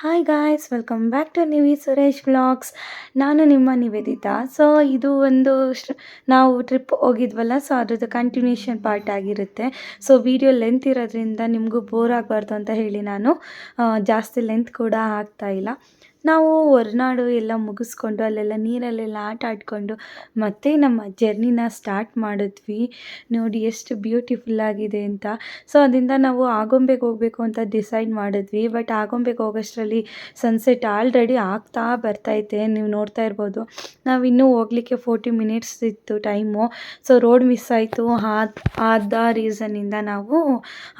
Hi guys welcome back to Nivi Suresh vlogs ನಾನು ನಿಮ್ಮ Niveditha. So ಇದು ಒಂದು ನಾವು ಟ್ರಿಪ್ ಹೋಗಿದ್ವಲ್ಲ ಸೊ ಅದ್ರದ್ದು ಕಂಟಿನ್ಯೂಷನ್ ಪಾರ್ಟ್ ಆಗಿರುತ್ತೆ. ಸೊ ವಿಡಿಯೋ ಲೆಂತ್ ಇರೋದ್ರಿಂದ ನಿಮಗೂ ಬೋರ್ ಆಗಬಾರ್ದು ಅಂತ ಹೇಳಿ ನಾನು ಜಾಸ್ತಿ ಲೆಂತ್ ಕೂಡ ಆಗ್ತಾ ಇಲ್ಲ. ನಾವು ಹೊರನಾಡು ಎಲ್ಲ ಮುಗಿಸ್ಕೊಂಡು ಅಲ್ಲೆಲ್ಲ ನೀರಲ್ಲೆಲ್ಲ ಆಟ ಆಡಿಕೊಂಡು ಮತ್ತೆ ನಮ್ಮ ಜರ್ನಿನ ಸ್ಟಾರ್ಟ್ ಮಾಡಿದ್ವಿ. ನೋಡಿ ಎಷ್ಟು ಬ್ಯೂಟಿಫುಲ್ ಆಗಿದೆ ಅಂತ. ಸೊ ಅದರಿಂದ ನಾವು ಆಗೊಂಬೆಗೆ ಹೋಗಬೇಕು ಅಂತ ಡಿಸೈಡ್ ಮಾಡಿದ್ವಿ. ಬಟ್ ಆಗೊಂಬೆಗೆ ಹೋಗೋಷ್ಟರಲ್ಲಿ ಸನ್ಸೆಟ್ ಆಲ್ರೆಡಿ ಆಗ್ತಾ ಬರ್ತೈತೆ ನೀವು ನೋಡ್ತಾ ಇರ್ಬೋದು. ನಾವು ಇನ್ನೂ ಹೋಗ್ಲಿಕ್ಕೆ ಫೋರ್ಟಿ ಮಿನಿಟ್ಸ್ ಇತ್ತು ಟೈಮು ಸೊ ರೋಡ್ ಮಿಸ್ ಆಯಿತು. ಆದ ರೀಸನ್ನಿಂದ ನಾವು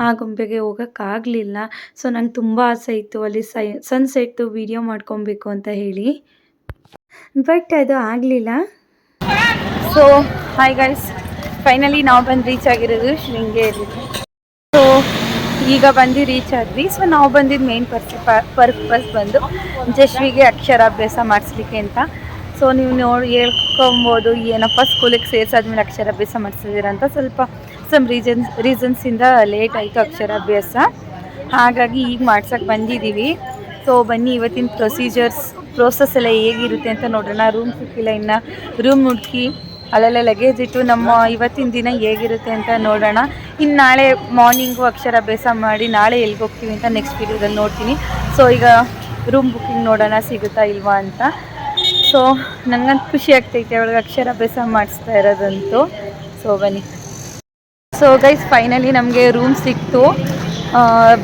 ಆಗೊಂಬೆಗೆ ಹೋಗೋಕ್ಕಾಗಲಿಲ್ಲ. ಸೊ ನಂಗೆ ತುಂಬ ಆಸೆ ಇತ್ತು. ಅಲ್ಲಿ ಸೈ ಸನ್ಸೆಟ್ಟು ವಿಡಿಯೋ ಮಾಡ್ಕೊಬೇಕು ಅಂತ ಹೇಳಿ. ಬಟ್ ಅದು ಆಗಲಿಲ್ಲ. ಸೊ ಹಾಯ್ ಗೈಸ್ ಫೈನಲಿ ನಾವು ಬಂದು ರೀಚ್ ಆಗಿರೋದು ಶೃಂಗೇರಿ ಸೊ ಈಗ ಬಂದು ರೀಚ್ ಆದ್ವಿ. ಸೊ ನಾವು ಬಂದಿದ್ದು ಮೇನ್ ಪರ್ಪಸ್ ಬಂದು ಜಶ್ವಿಗೆ ಅಕ್ಷರಾಭ್ಯಾಸ ಮಾಡಿಸ್ಲಿಕ್ಕೆ ಅಂತ. ಸೊ ನೀವು ನೋಡಿ, ಹೇಳ್ಕೊಬೋದು, ಏನಪ್ಪ ಸ್ಕೂಲಿಗೆ ಸೇರಿಸಾದ್ಮೇಲೆ ಅಕ್ಷರಾಭ್ಯಾಸ ಮಾಡಿಸಿದ್ದೀರ ಅಂತ. ಸ್ವಲ್ಪ ಸಮ್ ರೀಸನ್ಸ್ ರೀಸನ್ಸಿಂದ ಲೇಟ್ ಆಯಿತು ಅಕ್ಷರಾಭ್ಯಾಸ. ಹಾಗಾಗಿ ಈಗ ಮಾಡ್ಸೋಕ್ಕೆ ಬಂದಿದ್ದೀವಿ ಸೊ ಬನ್ನಿ, ಇವತ್ತಿನ ಪ್ರೊಸೀಜರ್ಸ್ ಪ್ರೋಸೆಸ್ ಎಲ್ಲ ಹೇಗಿರುತ್ತೆ ಅಂತ ನೋಡೋಣ. ರೂಮ್ ಸಿಕ್ಕಿಲ್ಲ ಇನ್ನು. ರೂಮ್ ಹುಡುಕಿ ಅಲ್ಲೆಲ್ಲ ಲಗೇಜ್ ಇಟ್ಟು ನಮ್ಮ ಇವತ್ತಿನ ದಿನ ಹೇಗಿರುತ್ತೆ ಅಂತ ನೋಡೋಣ. ಇನ್ನು ನಾಳೆ ಮಾರ್ನಿಂಗು ಅಕ್ಷರಾಭ್ಯಾಸ ಮಾಡಿ ನಾಳೆ ಎಲ್ಲಿಗೆ ಹೋಗ್ತೀವಿ ಅಂತ ನೆಕ್ಸ್ಟ್ ವೀಡಿಯೋದಲ್ಲಿ ನೋಡ್ತೀನಿ. ಸೊ ಈಗ ರೂಮ್ ಬುಕ್ಕಿಂಗ್ ನೋಡೋಣ, ಸಿಗುತ್ತಾ ಇಲ್ವಾ ಅಂತ. ಸೊ ನನಗಂತ ಖುಷಿ ಆಗ್ತೈತೆ ಅವಳಿಗೆ ಅಕ್ಷರಾಭ್ಯಾಸ ಮಾಡಿಸ್ತಾ ಇರೋದಂತೂ. ಸೊ ಬನ್ನಿ. ಸೊ ಗೈಸ್ ಫೈನಲಿ ನಮಗೆ ರೂಮ್ ಸಿಕ್ತು.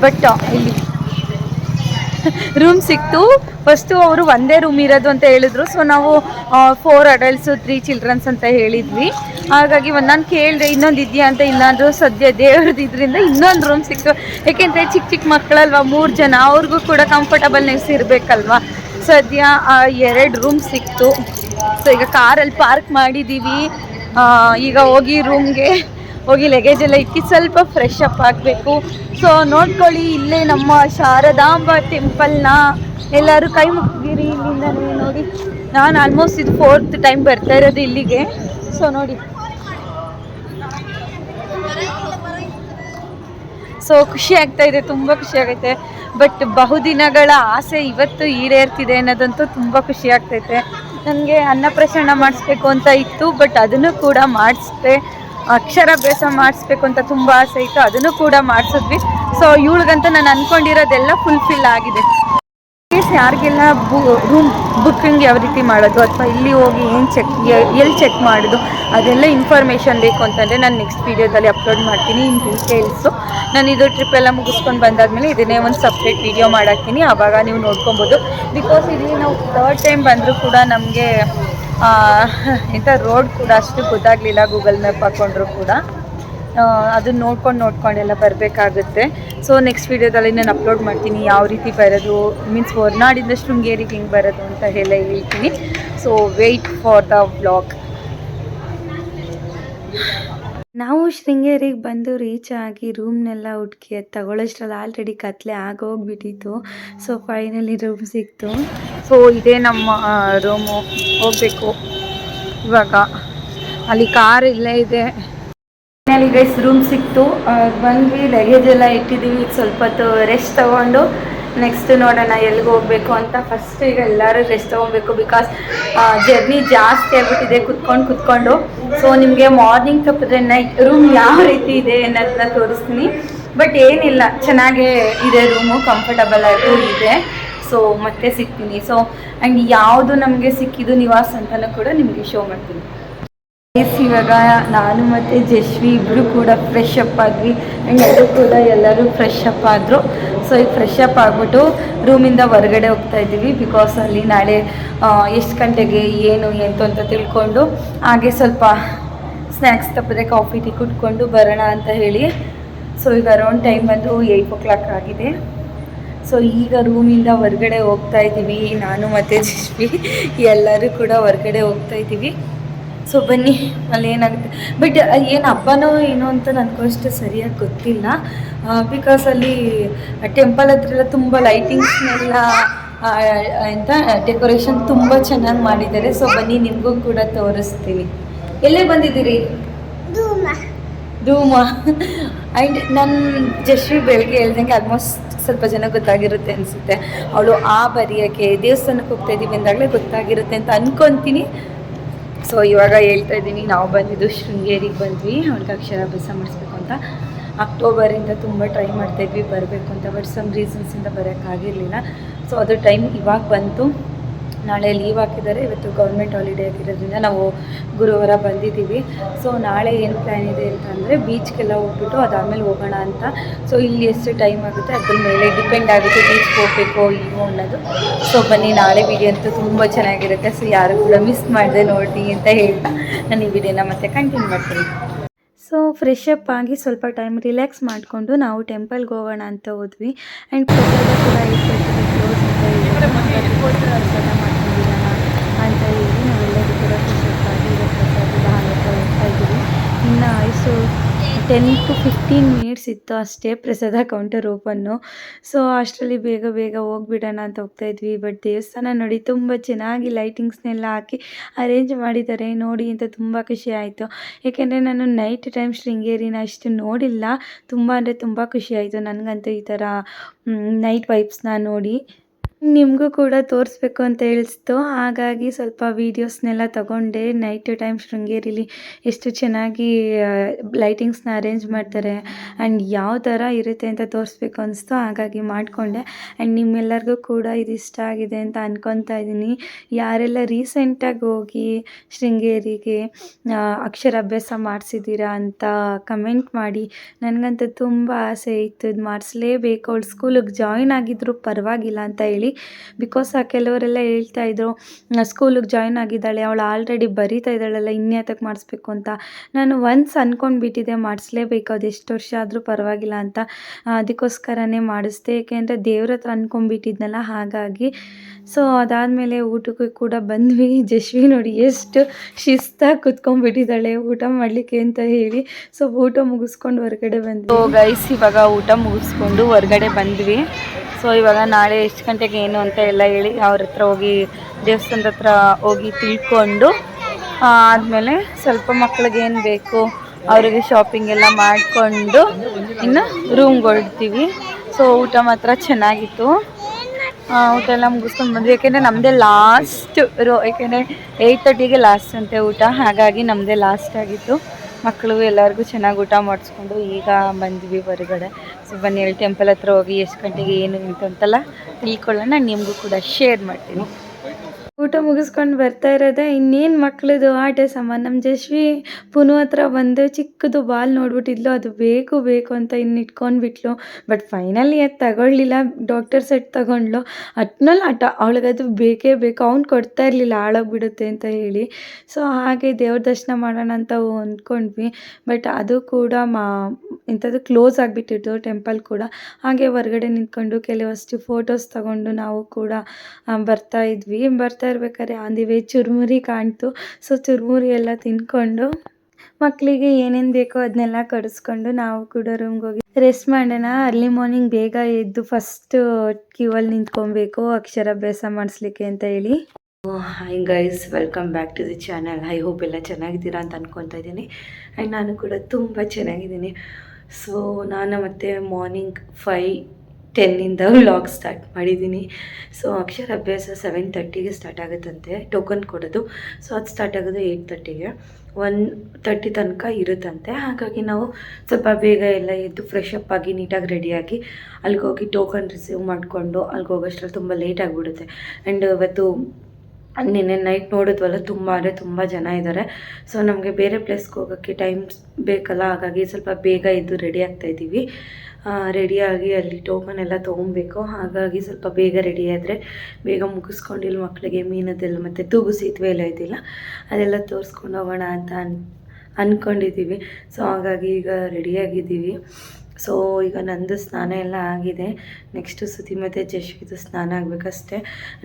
ಬಟ್ ಇಲ್ಲಿ ರೂಮ್ ಸಿಕ್ತು. ಫಸ್ಟು ಅವರು ಒಂದೇ ರೂಮ್ ಇರೋದು ಅಂತ ಹೇಳಿದ್ರು. ಸೊ ನಾವು ಫೋರ್ ಅಡಲ್ಟ್ಸು ತ್ರೀ ಚಿಲ್ಡ್ರನ್ಸ್ ಅಂತ ಹೇಳಿದ್ವಿ. ಹಾಗಾಗಿ ಒಂದು ನಾನು ಕೇಳಿದೆ, ಇನ್ನೊಂದು ಇದೆಯಾ ಅಂತ ಇನ್ನಾದರೂ ಸದ್ಯ ದೇವ್ರದ್ದು ಇದರಿಂದ ಇನ್ನೊಂದು ರೂಮ್ ಸಿಕ್ತು. ಯಾಕೆಂದರೆ ಚಿಕ್ಕ ಚಿಕ್ಕ ಮಕ್ಕಳಲ್ವಾ ಮೂರು ಜನ, ಅವ್ರಿಗೂ ಕೂಡ ಕಂಫರ್ಟಬಲ್ನೆಸ್ ಇರಬೇಕಲ್ವಾ? ಸದ್ಯ ಎರಡು ರೂಮ್ ಸಿಕ್ತು. ಸೊ ಈಗ ಕಾರಲ್ಲಿ ಪಾರ್ಕ್ ಮಾಡಿದ್ದೀವಿ ಈಗ ಹೋಗಿ ರೂಮ್ಗೆ ಹೋಗಿ ಲಗೇಜ್ ಎಲ್ಲ ಇಕ್ಕಿ ಸ್ವಲ್ಪ ಫ್ರೆಶ್ ಅಪ್ ಆಗಬೇಕು. ಸೊ ನೋಡ್ಕೊಳ್ಳಿ, ಇಲ್ಲೇ ನಮ್ಮ ಶಾರದಾಂಬ ಟೆಂಪಲ್ನ ಎಲ್ಲರೂ ಕೈ ಮುಗಿದಿರಿ ಇಲ್ಲಿಂದ ನೋಡಿ. ನಾನು ಆಲ್ಮೋಸ್ಟ್ ಇದು ಫೋರ್ತ್ ಟೈಮ್ ಬರ್ತಾ ಇರೋದು ಇಲ್ಲಿಗೆ. ಸೊ ನೋಡಿ. ಸೊ ಖುಷಿ ಆಗ್ತಾ ಇದೆ, ತುಂಬ ಖುಷಿ ಆಗೈತೆ. ಬಟ್ ಬಹುದಿನಗಳ ಆಸೆ ಇವತ್ತು ಈಡೇರ್ತಿದೆ ಅನ್ನೋದಂತೂ ತುಂಬ ಖುಷಿ ಆಗ್ತೈತೆ. ನನಗೆ ಅನ್ನಪ್ರಸನ್ನ ಮಾಡಿಸ್ಬೇಕು ಅಂತ ಇತ್ತು ಬಟ್ ಅದನ್ನು ಕೂಡ ಮಾಡಿಸ್ದೆ. ಅಕ್ಷರಾಭ್ಯಾಸ ಮಾಡಿಸ್ಬೇಕು ಅಂತ ತುಂಬ ಆಸೆ ಇತ್ತು, ಅದನ್ನು ಕೂಡ ಮಾಡಿಸಿದ್ವಿ. ಸೊ ಇವಳಿಗಂತ ನಾನು ಅಂದ್ಕೊಂಡಿರೋದೆಲ್ಲ ಫುಲ್ಫಿಲ್ ಆಗಿದೆ. ಯಾರಿಗೆಲ್ಲ ಬು ರೂಮ್ ಬುಕ್ಕಿಂಗ್ ಯಾವ ರೀತಿ ಮಾಡೋದು, ಅಥವಾ ಇಲ್ಲಿ ಹೋಗಿ ಏನು ಚೆಕ್ ಎಲ್ಲಿ ಚೆಕ್ ಮಾಡೋದು, ಅದೆಲ್ಲ ಇನ್ಫಾರ್ಮೇಷನ್ ಬೇಕು ಅಂತಂದರೆ ನಾನು ನೆಕ್ಸ್ಟ್ ವೀಡಿಯೋದಲ್ಲಿ ಅಪ್ಲೋಡ್ ಮಾಡ್ತೀನಿ, ಇನ್ ಡೀಟೇಲ್ಸು ನಾನು ಇದು ಟ್ರಿಪ್ ಎಲ್ಲ ಮುಗಿಸ್ಕೊಂಡು ಬಂದಾದಮೇಲೆ ಇದನ್ನೇ ಒಂದು ಸಪ್ರೇಟ್ ವೀಡಿಯೋ ಮಾಡಾಕ್ತೀನಿ, ಆವಾಗ ನೀವು ನೋಡ್ಕೊಬೋದು. ಬಿಕಾಸ್ ಇಲ್ಲಿ ನಾವು ಥರ್ಡ್ ಟೈಮ್ ಬಂದರೂ ಕೂಡ ನಮಗೆ ಇಂಥ ರೋಡ್ ಕೂಡ ಅಷ್ಟು ಗೊತ್ತಾಗಲಿಲ್ಲ ಗೂಗಲ್ ಮ್ಯಾಪ್ ಹಾಕ್ಕೊಂಡ್ರು ಕೂಡ. ಅದನ್ನ ನೋಡ್ಕೊಂಡು ನೋಡ್ಕೊಂಡೆಲ್ಲ ಬರಬೇಕಾಗುತ್ತೆ. ಸೊ ನೆಕ್ಸ್ಟ್ ವೀಡಿಯೋದಲ್ಲಿ ನಾನು ಅಪ್ಲೋಡ್ ಮಾಡ್ತೀನಿ, ಯಾವ ರೀತಿ ಬರೋದು ಮೀನ್ಸ್ ಹೊರನಾಡಿಂದ ಶೃಂಗೇರಿಗೆ ಹಿಂಗೆ ಬರೋದು ಅಂತ ಹೇಳಿ ಹೇಳ್ತೀನಿ. So wait for the vlog ನಾವು ಶೃಂಗೇರಿಗೆ ಬಂದು ರೀಚ್ ಆಗಿ ರೂಮ್ನೆಲ್ಲ ಹುಡುಕಿ ಅದು ತಗೊಳ್ಳೋಷ್ಟ್ರಲ್ಲಿ ಆಲ್ರೆಡಿ ಕತ್ಲೆ ಆಗೋಗ್ಬಿಟ್ಟಿತ್ತು ಸೊ ಫೈನಲಿ ರೂಮ್ ಸಿಕ್ತು. ಸೊ ಇದೇ ನಮ್ಮ ರೂಮು ಹೋಗಬೇಕು. ಇವಾಗ ಅಲ್ಲಿ ಕಾರ್ ಇಲ್ಲೇ ಇದೆ. ಫೈನಲಿ ಗೈಸ್ ರೂಮ್ ಸಿಕ್ತು. ಬಂದ್ವಿ ಲಗೇಜ್ ಎಲ್ಲ ಇಟ್ಟಿದ್ದೀವಿ ಈಗ ಸ್ವಲ್ಪ ಹೊತ್ತು ರೆಸ್ಟ್ ತಗೊಂಡು ನೆಕ್ಸ್ಟ್ ನೋಡೋಣ, ಎಲ್ಲಿಗೆ ಹೋಗ್ಬೇಕು ಅಂತ ಫಸ್ಟ್ ಈಗ ಎಲ್ಲರೂ ರೆಸ್ಟ್ ತೊಗೊಬೇಕು ಬಿಕಾಸ್ ಜರ್ನಿ ಜಾಸ್ತಿ ಆಗ್ಬಿಟ್ಟಿದೆ ಕುತ್ಕೊಂಡು ಕುತ್ಕೊಂಡು. ಸೊ ನಿಮಗೆ ಮಾರ್ನಿಂಗ್ ತಪ್ಪಿದ್ರೆ ನೈಟ್ ರೂಮ್ ಯಾವ ರೀತಿ ಇದೆ ಅನ್ನೋದನ್ನ ತೋರಿಸ್ತೀನಿ. ಬಟ್ ಏನಿಲ್ಲ, ಚೆನ್ನಾಗೇ ಇದೆ ರೂಮು ಕಂಫರ್ಟಬಲ್ ಆಗೂ ಇದೆ. ಸೊ ಮತ್ತೆ ಸಿಗ್ತೀನಿ. ಸೊ ಆ್ಯಂಡ್ ಯಾವುದು ನಮಗೆ ಸಿಕ್ಕಿದ್ದು ನಿವಾಸ ಅಂತಲೂ ಕೂಡ ನಿಮಗೆ ಶೋ ಮಾಡ್ತೀನಿ. Guys, ಇವಾಗ ನಾನು ಮತ್ತು ಜಶ್ವಿ ಇಬ್ಬರು ಕೂಡ ಫ್ರೆಶ್ ಅಪ್ ಆಗಿ ಆ್ಯಂಡ್ ಕೂಡ ಎಲ್ಲರೂ ಫ್ರೆಶ್ ಅಪ್ ಆದರು. ಸೊ ಈಗ ಫ್ರೆಶ್ ಅಪ್ ಆಗಿಬಿಟ್ಟು ರೂಮಿಂದ ಹೊರಗಡೆ ಹೋಗ್ತಾ ಇದ್ದೀವಿ ಬಿಕಾಸ್ ಅಲ್ಲಿ ನಾಳೆ ಎಷ್ಟು ಗಂಟೆಗೆ ಏನು ಎಂತ ಅಂತ ತಿಳ್ಕೊಂಡು ಹಾಗೆ ಸ್ವಲ್ಪ ಸ್ನ್ಯಾಕ್ಸ್ ತಪ್ಪದೆ ಕಾಫಿ ಟೀ ಕುಟ್ಕೊಂಡು ಬರೋಣ ಅಂತ ಹೇಳಿ. ಸೊ ಈಗ ಅರೌಂಡ್ ಟೈಮ್ ಬಂದು ಏಯ್ಟ್ ಓ ಕ್ಲಾಕ್ ಆಗಿದೆ. ಸೊ ಈಗ ರೂಮಿಂದ ಹೊರಗಡೆ ಹೋಗ್ತಾ ಇದ್ದೀವಿ. ನಾನು ಮತ್ತು ಜಶ್ವಿ ಎಲ್ಲರೂ ಕೂಡ ಹೊರಗಡೆ ಹೋಗ್ತಾ ಇದ್ದೀವಿ. ಸೊ ಬನ್ನಿ ಅಲ್ಲಿ ಏನಾಗುತ್ತೆ? ಬಟ್ ಏನು ಹಬ್ಬನೋ ಏನೋ ಅಂತ ನನಗಷ್ಟು ಸರಿಯಾಗಿ ಗೊತ್ತಿಲ್ಲ. ಬಿಕಾಸ್ ಅಲ್ಲಿ ಟೆಂಪಲ್ ಹತ್ರ ಎಲ್ಲ ತುಂಬ ಲೈಟಿಂಗ್ಸ್ನೆಲ್ಲ ಎಂತ ಡೆಕೋರೇಷನ್ ತುಂಬ ಚೆನ್ನಾಗಿ ಮಾಡಿದ್ದಾರೆ. ಸೊ ಬನ್ನಿ ನಿಮಗೂ ಕೂಡ ತೋರಿಸ್ತೀನಿ. ಎಲ್ಲೇ ಬಂದಿದ್ದೀರಿ? ಧೂಮ. ಆ್ಯಂಡ್ ನನ್ನ ಜಶ್ವಿ ಬೆಳಗ್ಗೆ ಹೇಳ್ದಂಗೆ ಆಲ್ಮೋಸ್ಟ್ ಸ್ವಲ್ಪ ಜನ ಗೊತ್ತಾಗಿರುತ್ತೆ ಅನಿಸುತ್ತೆ. ಅವಳು ಆ ಬರೆಯೋಕ್ಕೆ ದೇವಸ್ಥಾನಕ್ಕೆ ಹೋಗ್ತಾ ಇದ್ದೀವಿ ಅಂದಾಗಲೇ ಗೊತ್ತಾಗಿರುತ್ತೆ ಅಂತ ಅನ್ಕೊತೀನಿ. ಸೊ ಇವಾಗ ಹೇಳ್ತಾ ಇದ್ದೀನಿ, ನಾವು ಬಂದಿದ್ದು ಶೃಂಗೇರಿಗೆ ಬಂದ್ವಿ. ಅವ್ಳಿಗೆ ಅಕ್ಷರಾಭ್ಯಾಸ ಮಾಡಿಸ್ಬೇಕು ಅಂತ. ಅಕ್ಟೋಬರಿಂದ ತುಂಬ ಟ್ರೈ ಮಾಡ್ತಾಯಿದ್ವಿ ಬರಬೇಕು ಅಂತ, ಬಟ್ ಸಮ್ ರೀಸನ್ಸಿಂದ ಬರೋಕ್ಕಾಗಿರಲಿಲ್ಲ. ಸೊ ಅದು ಟೈಮ್ ಇವಾಗ ಬಂತು. ನಾಳೆ ಲೀವ್ ಹಾಕಿದ್ದಾರೆ. ಇವತ್ತು ಗೌರ್ಮೆಂಟ್ ಹಾಲಿಡೇ ಆಗಿರೋದ್ರಿಂದ ನಾವು ಗುರುವಾರ ಬಂದಿದ್ದೀವಿ. ಸೊ ನಾಳೆ ಏನು ಪ್ಲ್ಯಾನ್ ಇದೆ ಅಂತಂದರೆ ಬೀಚ್ಗೆಲ್ಲ ಹೋಗ್ಬಿಟ್ಟು ಅದಾದಮೇಲೆ ಹೋಗೋಣ ಅಂತ. ಸೊ ಇಲ್ಲಿ ಎಷ್ಟು ಟೈಮ್ ಆಗುತ್ತೆ ಅದ್ರ ಮೇಲೆ ಡಿಪೆಂಡ್ ಆಗುತ್ತೆ ಬೀಚ್ಗೆ ಹೋಗಬೇಕು ಇವು ಅನ್ನೋದು. ಸೊ ಬನ್ನಿ, ನಾಳೆ ವಿಡಿಯೋ ಅಂತೂ ತುಂಬ ಚೆನ್ನಾಗಿರುತ್ತೆ. ಸೊ ಯಾರು ಕೂಡ ಮಿಸ್ ಮಾಡಿದೆ ನೋಡಿ ಅಂತ ಹೇಳ್ತಾ ನಾನು ಈ ವಿಡಿಯೋನ ಮತ್ತೆ ಕಂಟಿನ್ಯೂ ಮಾಡ್ತೀನಿ. ಸೊ ಫ್ರೆಶ್ ಅಪ್ ಆಗಿ ಸ್ವಲ್ಪ ಟೈಮ್ ರಿಲ್ಯಾಕ್ಸ್ ಮಾಡಿಕೊಂಡು ನಾವು ಟೆಂಪಲ್ಗೆ ಹೋಗೋಣ ಅಂತ ಹೋದ್ವಿ. ಆ್ಯಂಡ್ ಕೂಡ ಕೂಡ ಇಟ್ಬಿಟ್ಟು ಕ್ಲೋಸ್ ಅಂತ ಹೇಳಿ ಪ್ರಸಾದ ಮಾಡ್ಕೊಂಡಿರೋಣ ಅಂತ ಹೇಳಿ ನಾವೆಲ್ಲರೂ ಕೂಡ ಫ್ರೆಶ್ ಅಪ್ ಆಗಿ ಈಗ ಪ್ರಸಾದದ ಹಾಲತ್ರ ಹೋಗ್ತಾ ಇದ್ದೀವಿ ಇನ್ನು ಐಸು ಟೆನ್ ಟು ಫಿಫ್ಟೀನ್ ಮಿನಿಟ್ಸ್ ಇತ್ತು ಅಷ್ಟೇ ಪ್ರಸಾದ ಕೌಂಟರ್ ಓಪನ್ನು ಸೊ ಅಷ್ಟರಲ್ಲಿ ಬೇಗ ಬೇಗ ಹೋಗ್ಬಿಡೋಣ ಅಂತ ಹೋಗ್ತಾ ಇದ್ವಿ. ಬಟ್ ದೇವಸ್ಥಾನ ನೋಡಿ ತುಂಬ ಚೆನ್ನಾಗಿ ಲೈಟಿಂಗ್ಸ್ನೆಲ್ಲ ಹಾಕಿ ಅರೇಂಜ್ ಮಾಡಿದ್ದಾರೆ. ನೋಡಿ ಅಂತ ತುಂಬ ಖುಷಿ ಆಯಿತು. ಏಕೆಂದರೆ ನಾನು ನೈಟ್ ಟೈಮ್ ಶೃಂಗೇರಿನ ಅಷ್ಟು ನೋಡಿಲ್ಲ. ತುಂಬ ಅಂದರೆ ತುಂಬ ಆಯಿತು. ನನಗಂತೂ ಈ ಥರ ನೈಟ್ ವೈಬ್ಸ್ನ ನೋಡಿ. ನಿಮಗೂ ಕೂಡ ತೋರಿಸ್ಬೇಕು ಅಂತ ಹೇಳಿಸ್ತು ಹಾಗಾಗಿ ಸ್ವಲ್ಪ ವೀಡಿಯೋಸ್ನೆಲ್ಲ ತಗೊಂಡೆ. ನೈಟ್ ಟೈಮ್ ಶೃಂಗೇರಿಲಿ ಎಷ್ಟು ಚೆನ್ನಾಗಿ ಲೈಟಿಂಗ್ಸ್ನ ಅರೇಂಜ್ ಮಾಡ್ತಾರೆ ಆ್ಯಂಡ್ ಯಾವ ಥರ ಇರುತ್ತೆ ಅಂತ ತೋರಿಸ್ಬೇಕು ಅನಿಸ್ತು. ಹಾಗಾಗಿ ಮಾಡಿಕೊಂಡೆ. ಆ್ಯಂಡ್ ನಿಮ್ಮೆಲ್ಲರಿಗೂ ಕೂಡ ಇದು ಇಷ್ಟ ಆಗಿದೆ ಅಂತ ಅಂದ್ಕೊತಾ ಇದ್ದೀನಿ. ಯಾರೆಲ್ಲ ರೀಸೆಂಟಾಗಿ ಹೋಗಿ ಶೃಂಗೇರಿಗೆ ಅಕ್ಷರಾಭ್ಯಾಸ ಮಾಡಿಸಿದ್ದೀರಾ ಅಂತ ಕಮೆಂಟ್ ಮಾಡಿ. ನನಗಂತೂ ತುಂಬ ಆಸೆ ಇತ್ತು. ಇದು ಮಾಡಿಸ್ಲೇಬೇಕು. ಅವ್ಳು ಸ್ಕೂಲಿಗೆ ಜಾಯಿನ್ ಆಗಿದ್ರು ಪರವಾಗಿಲ್ಲ ಅಂತ ಹೇಳಿ. ಬಿಕಾಸ್ ಆ ಕೆಲವರೆಲ್ಲ ಹೇಳ್ತಾ ಇದ್ರು ಸ್ಕೂಲಿಗೆ ಜಾಯಿನ್ ಆಗಿದ್ದಾಳೆ, ಅವಳು ಆಲ್ರೆಡಿ ಬರೀತಾ ಇದ್ದಾಳಲ್ಲ ಇನ್ಯಾತಕ್ಕೆ ಮಾಡಿಸ್ಬೇಕು ಅಂತ. ನಾನು ಒನ್ಸ್ ಅಂದ್ಕೊಂಡ್ಬಿಟ್ಟಿದ್ದೆ ಮಾಡಿಸ್ಲೇಬೇಕು, ಅದು ಎಷ್ಟು ವರ್ಷ ಆದರೂ ಪರವಾಗಿಲ್ಲ ಅಂತ. ಅದಕ್ಕೋಸ್ಕರನೇ ಮಾಡಿಸ್ದೆ, ಏಕೆಂದರೆ ದೇವ್ರ ಹತ್ರ ಅಂದ್ಕೊಂಡ್ಬಿಟ್ಟಿದ್ನಲ್ಲ ಹಾಗಾಗಿ. ಸೊ ಅದಾದಮೇಲೆ ಊಟಕ್ಕೂ ಕೂಡ ಬಂದ್ವಿ. ಜಶ್ವಿ ನೋಡಿ ಎಷ್ಟು ಶಿಸ್ತಾಗಿ ಕುತ್ಕೊಂಡ್ಬಿಟ್ಟಿದ್ದಾಳೆ, ಊಟ ಮಾಡಲಿಕ್ಕೆ ಅಂತ ಹೇಳಿ. ಸೊ ಊಟ ಮುಗಿಸ್ಕೊಂಡು ಹೊರಗಡೆ ಬಂದ್ವಿ. ಗೈಸ್ ಇವಾಗ ಊಟ ಮುಗಿಸ್ಕೊಂಡು ಹೊರಗಡೆ ಬಂದ್ವಿ. ಸೊ ಇವಾಗ ನಾಳೆ ಎಷ್ಟು ಗಂಟೆಗೆ ಏನು ಅಂತ ಎಲ್ಲ ಹೇಳಿ ಅವ್ರ ಹತ್ರ ಹೋಗಿ, ದೇವಸ್ಥಾನದ ಹತ್ರ ಹೋಗಿ ತಿಳ್ಕೊಂಡು ಆದಮೇಲೆ ಸ್ವಲ್ಪ ಮಕ್ಳಿಗೆ ಏನು ಬೇಕು, ಅವರಿಗೆ ಶಾಪಿಂಗ್ ಎಲ್ಲ ಮಾಡಿಕೊಂಡು ಇನ್ನು ರೂಮ್ಗೆ ಹೊರಡ್ತೀವಿ. ಸೊ ಊಟ ಮಾತ್ರ ಚೆನ್ನಾಗಿತ್ತು. ಊಟ ಎಲ್ಲ ಮುಗಿಸ್ಕೊಂಡು ಬಂದ್ವಿ. ಯಾಕೆಂದರೆ ನಮ್ಮದೇ ಲಾಸ್ಟ್ ರೋ ಯಾಕೆಂದರೆ ಏಯ್ಟ್ ತರ್ಟಿಗೆ ಲಾಸ್ಟ್ ಅಂತೆ ಊಟ. ಹಾಗಾಗಿ ನಮ್ಮದೇ ಲಾಸ್ಟ್ ಆಗಿತ್ತು. ಮಕ್ಕಳು ಎಲ್ಲರಿಗೂ ಚೆನ್ನಾಗಿ ಊಟ ಮಾಡಿಸ್ಕೊಂಡು ಈಗ ಬಂದ್ವಿ ಹೊರಗಡೆ. ಸೊ ಬನ್ನಿ ಹೇಳಿ ಟೆಂಪಲ್ ಹತ್ರ ಹೋಗಿ ಎಷ್ಟು ಗಂಟೆಗೆ ಏನು ಇಂತಂತಲ್ಲ ತಿಳ್ಕೊಳ್ಳೋಣ, ನಿಮಗೂ ಕೂಡ ಶೇರ್ ಮಾಡ್ತೀನಿ. ಊಟ ಮುಗಿಸ್ಕೊಂಡು ಬರ್ತಾ ಇರೋದೆ, ಇನ್ನೇನು ಮಕ್ಕಳದು ಆಟ ಸಾಮಾನು? ನಮ್ಮ ಜಶ್ವಿ ಪುನು ಹತ್ರ ಬಂದು ಚಿಕ್ಕದು ಬಾಲ್ ನೋಡ್ಬಿಟ್ಟಿದ್ಲು, ಅದು ಬೇಕು ಬೇಕು ಅಂತ ಇನ್ನು ಇಟ್ಕೊಂಡ್ಬಿಟ್ಲು. ಬಟ್ ಫೈನಲಿ ಅದು ತಗೊಳ್ಳಿಲ್ಲ ಡಾಕ್ಟರ್ ಸೆಟ್ ತಗೊಂಡ್ಲು ಅಟ್ನಲ್ಲಿ ಆಟ, ಅವಳಿಗದು ಬೇಕೇ ಬೇಕು, ಅವ್ನು ಕೊಡ್ತಾ ಇರಲಿಲ್ಲ, ಹಾಳಾಗ್ಬಿಡುತ್ತೆ ಅಂತ ಹೇಳಿ. ಸೊ ಹಾಗೆ ದೇವ್ರ ದರ್ಶನ ಮಾಡೋಣ ಅಂತ ಅಂದ್ಕೊಂಡ್ವಿ. ಬಟ್ ಅದು ಕೂಡ ಮಾ, ಇಂಥದ್ದು ಕ್ಲೋಸ್ ಆಗಿಬಿಟ್ಟಿತ್ತು ಟೆಂಪಲ್ ಕೂಡ. ಹಾಗೆ ಹೊರಗಡೆ ನಿಂತ್ಕೊಂಡು ಕೆಲವಷ್ಟು ಫೋಟೋಸ್ ತಗೊಂಡು ನಾವು ಕೂಡ ಬರ್ತಾ ಇದ್ವಿ. ಬರ್ತಾ ಇರ್ಬೇಕಾದ್ರೆ ಆನ್ ದಿ ವೇ ಚುರುಮುರಿ ಕಾಣ್ತು. ಸೊ ಚುರುಮುರಿ ಎಲ್ಲ ತಿನ್ಕೊಂಡು ಮಕ್ಕಳಿಗೆ ಏನೇನು ಬೇಕೋ ಅದನ್ನೆಲ್ಲ ಕಡಿಸ್ಕೊಂಡು ನಾವು ಕೂಡ ರೂಮ್ಗೆ ಹೋಗಿ ರೆಸ್ಟ್ ಮಾಡೋಣ. ಅರ್ಲಿ ಮಾರ್ನಿಂಗ್ ಬೇಗ ಎದ್ದು ಫಸ್ಟ್ ಕ್ಯೂವಲ್ಲಿ ನಿಂತ್ಕೊಬೇಕು, ಅಕ್ಷರಾಭ್ಯಾಸ ಮಾಡಿಸ್ಲಿಕ್ಕೆ ಅಂತ ಹೇಳಿ. Hi guys welcome back to the channel I hope ಎಲ್ಲ ಚೆನ್ನಾಗಿದ್ದೀರಾ ಅಂತ ಅನ್ಕೊತಾ ಇದ್ದೀನಿ. ಆ್ಯಂಡ್ ನಾನು ಕೂಡ ತುಂಬ ಚೆನ್ನಾಗಿದ್ದೀನಿ. ಸೊ ನಾನು ಮತ್ತೆ ಮಾರ್ನಿಂಗ್ ಫೈ ಟೆನ್ನಿಂದ ವ್ಲಾಗ್ ಸ್ಟಾರ್ಟ್ ಮಾಡಿದ್ದೀನಿ. ಸೊ ಅಕ್ಷರಾಭ್ಯಾಸ ಸೆವೆನ್ ತರ್ಟಿಗೆ ಸ್ಟಾರ್ಟ್ ಆಗುತ್ತಂತೆ. ಟೋಕನ್ ಕೊಡೋದು. ಸೊ ಅದು ಸ್ಟಾರ್ಟ್ ಆಗೋದು ಏಯ್ಟ್ ತರ್ಟಿಗೆ ಒನ್ ತರ್ಟಿ ತನಕ ಇರುತ್ತಂತೆ. ಹಾಗಾಗಿ ನಾವು ಸ್ವಲ್ಪ ಬೇಗ ಎಲ್ಲ ಎದ್ದು ಫ್ರೆಶ್ ಅಪ್ ಆಗಿ ನೀಟಾಗಿ ರೆಡಿಯಾಗಿ ಅಲ್ಲಿಗೆ ಹೋಗಿ ಟೋಕನ್ ರಿಸೀವ್ ಮಾಡಿಕೊಂಡು ಅಲ್ಲಿಗೆ ಹೋಗೋಷ್ಟ್ರಲ್ಲಿ ತುಂಬ ಲೇಟ್ ಆಗಿಬಿಡುತ್ತೆ. ಆ್ಯಂಡ್ ಇವತ್ತು ನಿನ್ನೆ ನೈಟ್ ನೋಡಿದ್ವಲ್ಲ, ತುಂಬ ಅಂದರೆ ತುಂಬ ಜನ ಇದ್ದಾರೆ ಸೊ ನಮಗೆ ಬೇರೆ ಪ್ಲೇಸ್ಗೆ ಹೋಗೋಕ್ಕೆ ಟೈಮ್ ಬೇಕಲ್ಲ. ಹಾಗಾಗಿ ಸ್ವಲ್ಪ ಬೇಗ ಇದ್ದು ರೆಡಿ ಆಗ್ತಾ ಇದ್ದೀವಿ ರೆಡಿಯಾಗಿ ಅಲ್ಲಿ ಟೋಕನ್ ಎಲ್ಲ ತೊಗೊಬೇಕು ಹಾಗಾಗಿ ಸ್ವಲ್ಪ ಬೇಗ ರೆಡಿ ಆದರೆ ಬೇಗ ಮುಗಿಸ್ಕೊಂಡು ಇಲ್ಲಿ ಮಕ್ಕಳಿಗೆ ಮೀನದೆಲ್ಲ ಮತ್ತು ತೂಗು ಸೇತುವೆ ಎಲ್ಲ ಇದೆಯಲ್ಲ, ಅದೆಲ್ಲ ತೋರಿಸ್ಕೊಂಡು ಹೋಗೋಣ ಅಂತ ಅನ್ ಅಂದ್ಕೊಂಡಿದ್ದೀವಿ ಸೊ ಹಾಗಾಗಿ ಈಗ ರೆಡಿಯಾಗಿದ್ದೀವಿ ಸೊ ಈಗ ನಂದು ಸ್ನಾನ ಎಲ್ಲ ಆಗಿದೆ. ನೆಕ್ಸ್ಟು ಸುತಿ ಮತ್ತು ಜಶ್ವಿದು ಸ್ನಾನ ಆಗಬೇಕಷ್ಟೇ.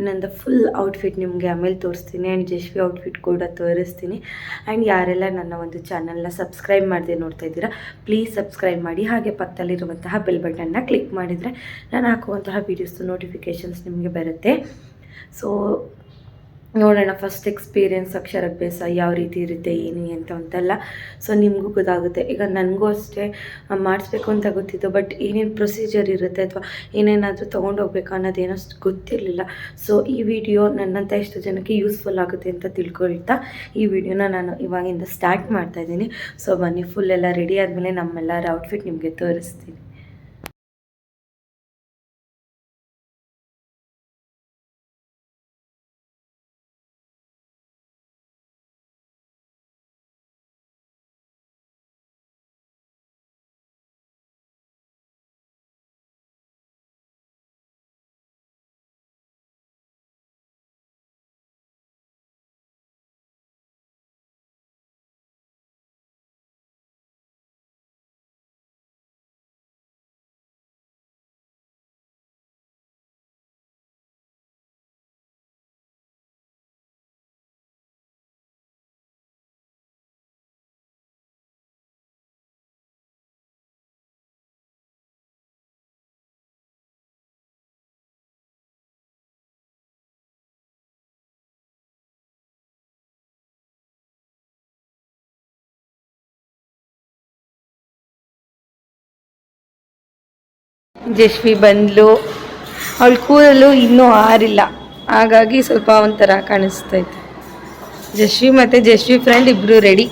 ನಂದು ಫುಲ್ ಔಟ್ಫಿಟ್ ನಿಮಗೆ ಆಮೇಲೆ ತೋರಿಸ್ತೀನಿ. ಆ್ಯಂಡ್ ಜಶ್ವಿ ಔಟ್ಫಿಟ್ ಕೂಡ ತೋರಿಸ್ತೀನಿ. ಆ್ಯಂಡ್ ಯಾರೆಲ್ಲ ನನ್ನ ಒಂದು ಚಾನಲ್ನ ಸಬ್ಸ್ಕ್ರೈಬ್ ಮಾಡದೆ ನೋಡ್ತಾ ಇದ್ದೀರಾ ಪ್ಲೀಸ್ ಸಬ್ಸ್ಕ್ರೈಬ್ ಮಾಡಿ. ಹಾಗೆ ಪಕ್ಕದಲ್ಲಿರುವಂತಹ ಬೆಲ್ ಬಟನ್ನ ಕ್ಲಿಕ್ ಮಾಡಿದರೆ ನಾನು ಹಾಕುವಂತಹ ವೀಡಿಯೋಸ್ದು ನೋಟಿಫಿಕೇಷನ್ಸ್ ನಿಮಗೆ ಬರುತ್ತೆ. ಸೊ ನೋಡೋಣ ಫಸ್ಟ್ ಎಕ್ಸ್ಪೀರಿಯೆನ್ಸ್ ಅಕ್ಷರಾಭ್ಯಾಸ ಯಾವ ರೀತಿ ಇರುತ್ತೆ, ಏನು ಅಂತ ಅಂತೆಲ್ಲ. ಸೊ ನಿಮಗೂ ಗೊತ್ತಾಗುತ್ತೆ. ಈಗ ನನಗೂ ಅಷ್ಟೇ ಮಾಡಿಸ್ಬೇಕು ಅಂತ ಗೊತ್ತಿತ್ತು ಬಟ್ ಏನೇನು ಪ್ರೊಸೀಜರ್ ಇರುತ್ತೆ ಅಥವಾ ಏನೇನಾದರೂ ತೊಗೊಂಡೋಗ್ಬೇಕು ಅನ್ನೋದೇನೋ ಅಷ್ಟು ಗೊತ್ತಿರಲಿಲ್ಲ. ಸೊ ಈ ವಿಡಿಯೋ ನನ್ನಂಥ ಎಷ್ಟು ಜನಕ್ಕೆ ಯೂಸ್ಫುಲ್ ಆಗುತ್ತೆ ಅಂತ ತಿಳ್ಕೊಳ್ತಾ ಈ ವಿಡಿಯೋನ ನಾನು ಇವಾಗಿಂದ ಸ್ಟಾರ್ಟ್ ಮಾಡ್ತಾ ಇದ್ದೀನಿ. ಸೊ ಬನ್ನಿ ಫುಲ್ ಎಲ್ಲ ರೆಡಿ ಆದಮೇಲೆ ನಮ್ಮೆಲ್ಲರ ಔಟ್ಫಿಟ್ ನಿಮಗೆ ತೋರಿಸ್ತೀನಿ. ಜಶ್ವಿ ಬಂದ್ಲು. ಅವಳ ಕೂದಲು ಇನ್ನೂ ಆರಿಲ್ಲ. ಹಾಗಾಗಿ ಸ್ವಲ್ಪ ಒಂಥರ ಕಾಣಿಸ್ತೈತೆ. ಜಶ್ವಿ ಮತ್ತು ಜಶ್ವಿ ಫ್ರೆಂಡ್ ಇಬ್ಬರು ರೆಡಿ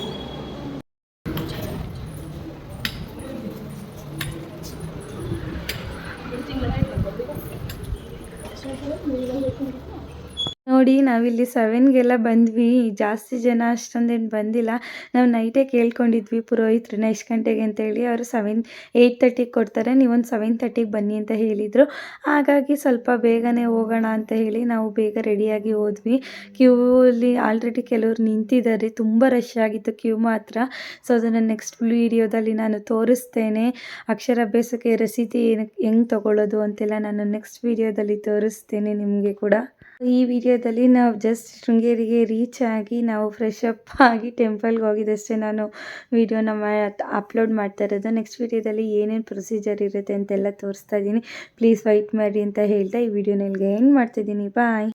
ನೋಡಿ, ನಾವಿಲ್ಲಿ ಸೆವೆನ್ಗೆಲ್ಲ ಬಂದ್ವಿ. ಜಾಸ್ತಿ ಜನ ಅಷ್ಟೊಂದೇನು ಬಂದಿಲ್ಲ. ನಾವು ನೈಟೇ ಕೇಳ್ಕೊಂಡಿದ್ವಿ ಪುರೋಹಿತ್ರನ್ನ ಎಷ್ಟು ಗಂಟೆಗೆ ಅಂತೇಳಿ. ಅವರು ಸೆವೆನ್ ಏಯ್ಟ್ ತರ್ಟಿಗೆ ಕೊಡ್ತಾರೆ. ನೀವೊಂದು ಸೆವೆನ್ ತರ್ಟಿಗೆ ಬನ್ನಿ ಅಂತ ಹೇಳಿದರು. ಹಾಗಾಗಿ ಸ್ವಲ್ಪ ಬೇಗನೆ ಹೋಗೋಣ ಅಂತ ಹೇಳಿ ನಾವು ಬೇಗ ರೆಡಿಯಾಗಿ ಹೋದ್ವಿ. ಕ್ಯೂ ಅಲ್ಲಿ ಆಲ್ರೆಡಿ ಕೆಲವರು ನಿಂತಿದ್ದಾರೆ. ತುಂಬ ರಶ್ ಆಗಿತ್ತು ಕ್ಯೂ ಮಾತ್ರ. ಸೊ ಅದನ್ನು ನೆಕ್ಸ್ಟ್ ವೀಡಿಯೋದಲ್ಲಿ ನಾನು ತೋರಿಸ್ತೇನೆ. ಅಕ್ಷರಾಭ್ಯಾಸಕ್ಕೆ ರಸೀದಿ ಏನು, ಹೆಂಗೆ ತೊಗೊಳ್ಳೋದು ಅಂತೆಲ್ಲ ನಾನು ನೆಕ್ಸ್ಟ್ ವೀಡಿಯೋದಲ್ಲಿ ತೋರಿಸ್ತೇನೆ ನಿಮಗೆ ಕೂಡ. ಈ ವಿಡಿಯೋದಲ್ಲಿ ನಾವು ಜಸ್ಟ್ ಶೃಂಗೇರಿಗೆ ರೀಚ್ ಆಗಿ ನಾವು ಫ್ರೆಶ್ ಅಪ್ ಆಗಿ ಟೆಂಪಲ್ಗೆ ಹೋಗಿದ್ದಷ್ಟೇ ನಾನು ವಿಡಿಯೋನ ಮಾ ಅಪ್ಲೋಡ್ ಮಾಡ್ತಾ ಇರೋದು. ನೆಕ್ಸ್ಟ್ ವಿಡಿಯೋದಲ್ಲಿ ಏನೇನು ಪ್ರೊಸೀಜರ್ ಇರುತ್ತೆ ಅಂತೆಲ್ಲ ತೋರಿಸ್ತಾ ಇದ್ದೀನಿ. ಪ್ಲೀಸ್ ವೈಟ್ ಮಾಡಿ ಅಂತ ಹೇಳ್ತಾ ಈ ವಿಡಿಯೋನ ಇಲ್ಲಿಗೆ ಎಂಡ್ ಮಾಡ್ತಿದ್ದೀನಿ ಬಾಯ್